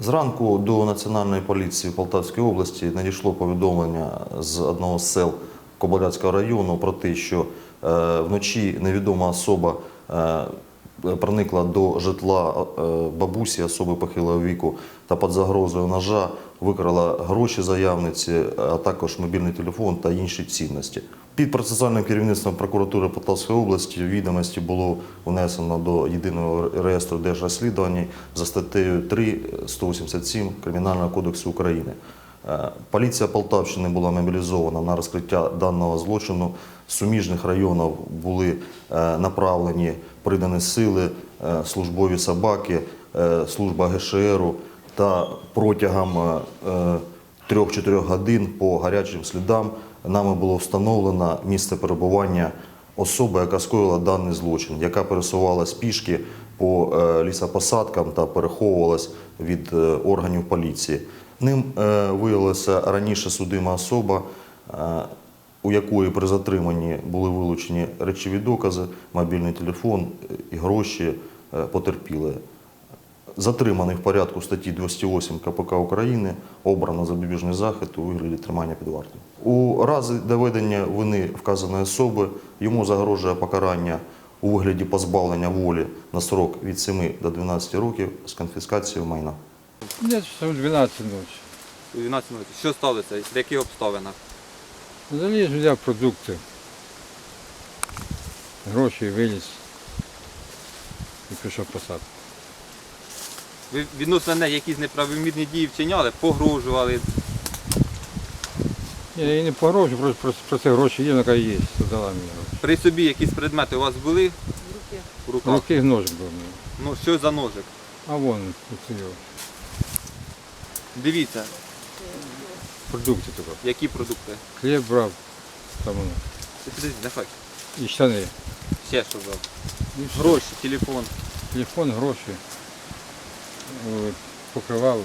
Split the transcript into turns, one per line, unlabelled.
Зранку до Національної поліції Полтавської області надійшло повідомлення з одного з сел Кобиляцького району про те, що е, вночі невідома особа е, проникла до житла е, бабусі особи похилого віку та під загрозою ножа викрала гроші заявниці, а також мобільний телефон та інші цінності. Під процесуальним керівництвом прокуратури Полтавської області відомості було внесено до єдиного реєстру держрозслідувань за статтею 3 187 Кримінального кодексу України. Е, Поліція Полтавщини була мобілізована на розкриття даного злочину. З суміжних районів були е, направлені придані сили, е, службові собаки, служба ГШРу та протягом е, е, 3-4 годин по гарячим слідам нами було встановлено місце перебування особи, яка скоїла даний злочин, яка пересувалась пішки по лісопосадкам та переховувалась від органів поліції. Ним е, виявилася раніше судима особа, е, у якої при затриманні були вилучені речові докази, мобільний телефон е, і гроші потерпілої. Затриманий в порядку статті 208 КПК України, обрано запобіжний захід у вигляді тримання під вартою. У разі доведення вини вказаної особи йому загрожує покарання у вигляді позбавлення волі на срок від 7 до 12 років з конфіскацією майна.
Десь часов 12 ночі.
У 12 минут. Що сталося? В яких обставинах?
Заліз, взяв продукти, гроші виліз і пішов посадку.
Ви відносно неї якісь неправомірні дії вчиняли, погрожували.
Я їй не погрожую, просто про, про це гроші є, каже, є, то дала мені гроші.
При собі якісь предмети у вас були в
В
руках?
руки нож був.
Ну, що за ножик?
А вон оці його,
Дивіться,
Продукти тут.
які продукти.
Хліб брав. там оно, Ти
Підожди, давай.
и штаны.
Ще що брав. Гроші, телефон.
Телефон, гроші, от, покривало.